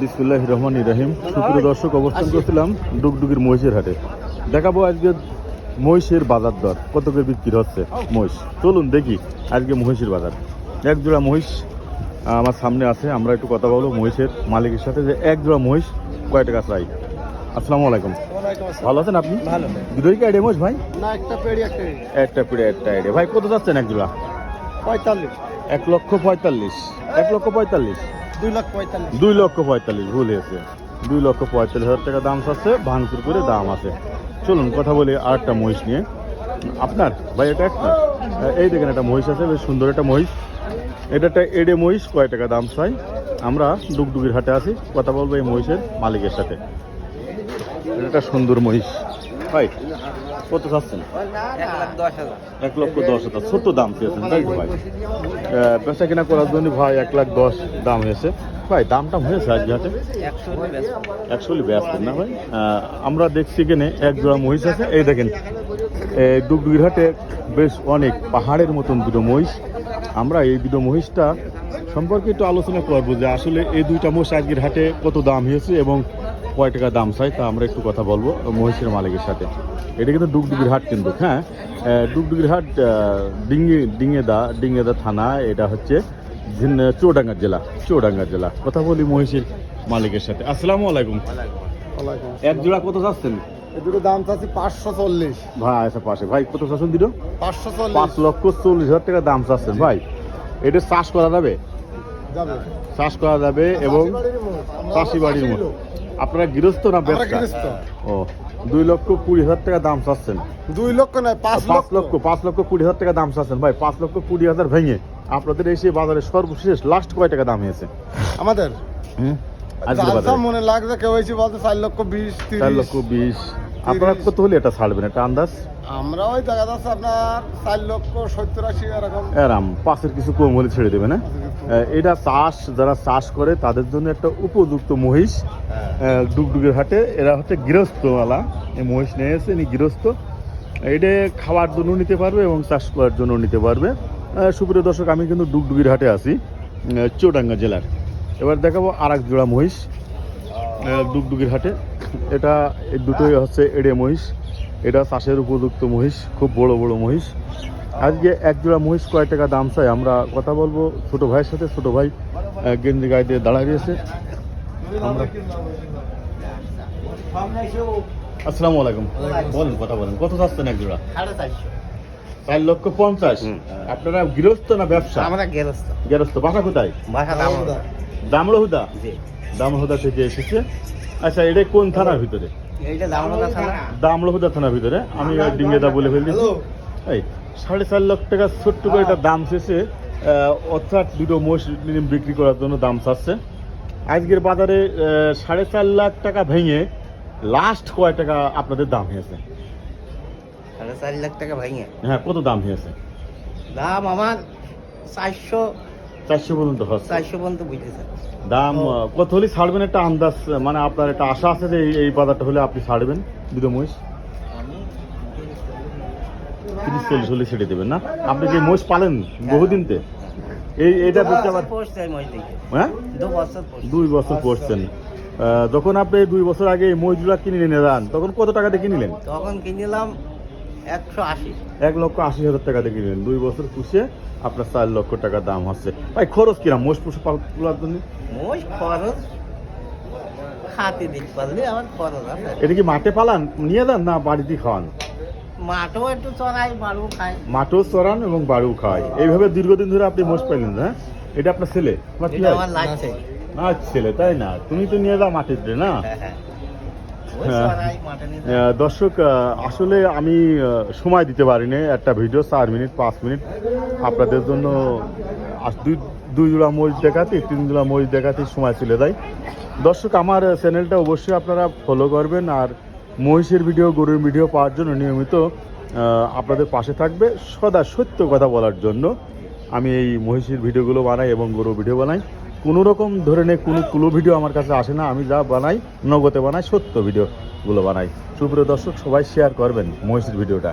বিসমুল্লাহ রহমান ইরাহিম সুপ্রিয় দর্শক অবস্থান করছিলাম ডুগডুগির মহিষের হাটে। দেখাবো আজকে মহিষের বাজার দর কত করে বিক্রি হচ্ছে মহিষ। চলুন দেখি আজকে মহিষের বাজার। এক জোড়া মহিষ আমার সামনে আছে। আমরা একটু কথা বলব মহিষের মালিকের সাথে যে এক জোড়া মহিষ কয় টাকা চাই। আসসালামু আলাইকুম। ভালো আছেন আপনি? ভালো। দুটোই কি আইডিয়া মহিষ ভাই? না একটা পেড়ি একটা একটা পিড়ে একটা আইডিয়া ভাই কত যাচ্ছেন এক জোড়া? পঁয়তাল্লিশ। এক লক্ষ পঁয়তাল্লিশ। এক লক্ষ পঁয়তাল্লিশ। দুই লক্ষ পঁয়তাল্লিশ। ভুল হয়েছে। দুই লক্ষ পঁয়তাল্লিশ হাজার টাকা দাম আছে ভাঙচুর করে দাম আছে। চলুন কথা বলি আর একটা মহিষ নিয়ে। আপনার, ভাই, এটা একটা? এই দেখেন একটা মহিষ আছে, বেশ সুন্দর একটা মহিষ। এটা একটা এডে মহিষ, কয় টাকা দাম চাই? আমরা ডুগডুগির হাটে আছি, কথা বলব এই মহিষের মালিকের সাথে। এটা একটা সুন্দর মহিষ। ভাই কত চাচ্ছেন এক লক্ষ দশ হাজার। ছোট্ট দাম চেয়েছেন তাই তো ভাই? পেশা কেনা করার জন্য ভাই এক লাখ দশ দাম হয়েছে। ভাই দামটা হয়েছে আজকে হাটে? একশো অ্যাকচুয়ালি ব্যস্ত না ভাই? আমরা দেখছি এখানে এক জোড়া মহিষ আছে। এই দেখেন এই ডুগডুগির হাটে বেশ অনেক পাহাড়ের মতন দুটো মহিষ। আমরা এই দুটো মহিষটা সম্পর্কে একটু আলোচনা করব যে আসলে এই দুইটা মহিষ আজকের হাটে কত দাম হয়েছে এবং কয় টাকা দাম চাই তা আমরা একটু কথা বলব মহিষের মালিকের সাথে। এটা কিন্তু ডুগডুগির হাট কিন্তু হ্যাঁ? ডুগডুগির হাট ডিঙ্গি ডিঙ্গেদা ডিঙ্গেদা থানা এটা হচ্ছে চুয়াডাঙ্গা জেলা চুয়াডাঙ্গা জেলা। কথা বলি মহিষের মালিকের সাথে। আসসালামু আলাইকুম। এক জোড়া কত চাচ্ছেন? দুটো দাম চাচ্ছি পাঁচশো চল্লিশ। ভাই আচ্ছা পাশে ভাই কত চাচ্ছেন দিল? পাঁচশো পাঁচ লক্ষ চল্লিশ হাজার টাকা দাম চাচ্ছেন ভাই। এটা চাষ করা যাবে? চাষ করা যাবে এবং চাষি বাড়ির মতো। আপনারা গৃহস্থ না ব্যবসা। ও দুই লক্ষ কুড়ি হাজার টাকা দাম চাচ্ছেন। দুই লক্ষ নয় পাঁচ পাঁচ লক্ষ। পাঁচ লক্ষ কুড়ি হাজার টাকা দাম চাচ্ছেন। ভাই পাঁচ লক্ষ কুড়ি হাজার ভেঙে আপনাদের এসে বাজারে সর্বশেষ লাস্ট কয় টাকা দাম হয়েছে? আমাদের? মনে লাগছে কেউ এসে বলতে চার লক্ষ বিশ চার লক্ষ বিশ। আপনারা কত হলে এটা ছাড়বেন? একটা আন্দাজ? আমরা ওই দেখা যাচ্ছে আপনার চার লক্ষ সত্তর আশি এরকম। এরাম পাশের কিছু কম হলে ছেড়ে দেবে না আহ, এটা চাষ যারা চাষ করে তাদের জন্য একটা উপযুক্ত মহিষ আহ, ডুগডুগের হাটে। এরা হচ্ছে গৃহস্থওয়ালা। এই মহিষ নিয়ে এসে ইনি গৃহস্থ। এটা খাওয়ার জন্য নিতে পারবে এবং চাষ করার জন্য নিতে পারবে। সুপ্রিয় দর্শক আমি কিন্তু ডুগডুগির হাটে আছি চৌডাঙ্গা জেলার। এবার দেখাবো আর এক জোড়া মহিষ ডুগডুগির হাটে। এটা এই দুটোই হচ্ছে এড়ে মহিষ। এটা চাষের উপযুক্ত মহিষ খুব বড় বড় মহিষ। আজকে এক জোড়া মহিষ কয় টাকা দাম চাই? আমরা কথা বলব। ছোট ভাইয়ের সাথে ছোট ভাই গেঞ্জি গায়ে দিয়ে দাঁড়ায় রয়েছে। আমরা আসসালামু আলাইকুম। বলেন কথা বলেন। কত চাচ্ছেন এক জোড়া? চার লক্ষ পঞ্চাশ। আপনারা গৃহস্থ না ব্যবসা? আমরা গেরস্ত গৃহস্থ। বাসা কোথায়? বাসা দাম দামড়হুদা জি। দামড়হুদা থেকে এসেছে। আচ্ছা এটা কোন থানার ভিতরে? দামড়হুদা থানার ভিতরে। আমি ডিঙ্গেদা বলে ফেলছি। এই সাড়ে চার লাখ টাকা ছোট্ট করে একটা দাম শেষে অর্থাৎ দুটো মোষ বিক্রি করার জন্য দাম চাচ্ছে। আজকের বাজারে সাড়ে চার লাখ টাকা ভেঙে লাস্ট কয় টাকা আপনাদের দাম হয়েছে? সাড়ে চার লাখ টাকা ভাইঙে হ্যাঁ কত দাম হয়েছে? দাম আমার চারশো চারশো পর্যন্ত হচ্ছে। চারশো পর্যন্ত বুঝতেছে দাম কত হলে ছাড়বেন? একটা আন্দাজ মানে আপনার একটা আশা আছে যে এই- এই বাজারটা হলে আপনি ছাড়বেন দুটো মহিষ তিরিশ চল্লিশ হলে ছেড়ে দেবেন না। আপনি যে মহিষ পালেন বহুদিনতে এই আবার পোস্ট হয়? দুই বছর পড়ছেন। যখন আপনি দুই বছর আগে মহিষগুলা কিনে নিয়ে যান তখন কত টাকা দিয়ে কিনলেন? তখন কিনলাম একশো আশি। এক লক্ষ আশি হাজার টাকা দিয়ে কিনলেন। দুই বছর পুষে আপনার চার লক্ষ টাকা দাম হচ্ছে। ভাই খরচ কিরাম? মোষ পুষে পালার জন্য? মোষ খরচ? খাতে দিক পারলে আমার খরচ আছে। এটা কি মাঠে পালান? নিয়ে যান না বাড়িতে খাওয়ান? মাঠও একটু চড়াই বাড়ু খাই। মাঠও চড়ান এবং বাড়িও খাওয়াই এইভাবে দীর্ঘদিন ধরে আপনি মোষ পাইলেন হ্যাঁ এটা আপনার ছেলে? আমার লাগছে না ছেলে তাই না? তুমি তো নিয়ে যাও মাঠের দিয়ে না? হ্যাঁ হ্যাঁ। হ্যাঁ। দর্শক আসলে আমি সময় দিতে পারিনি একটা ভিডিও চার মিনিট পাঁচ মিনিট। আপনাদের জন্য দুই দুই জোড়া মরিচ দেখাতে তিন জোড়া মরিচ দেখাতে সময় চলে যায়। দর্শক আমার চ্যানেলটা অবশ্যই আপনারা ফলো করবেন আর মহিষের ভিডিও, গরুর ভিডিও পাওয়ার জন্য নিয়মিত আপনাদের পাশে থাকবে। সদা সত্য কথা বলার জন্য আমি এই মহিষের ভিডিওগুলো বানাই এবং গরু ভিডিও বানাই। কোনো রকম ধরনের কোনো কুলো ভিডিও আমার কাছে আসে না। আমি যা বানাই, নগদে বানাই, সত্য ভিডিওগুলো বানাই। সুপ্রিয় দর্শক, সবাই শেয়ার করবেন মহিষের ভিডিওটা।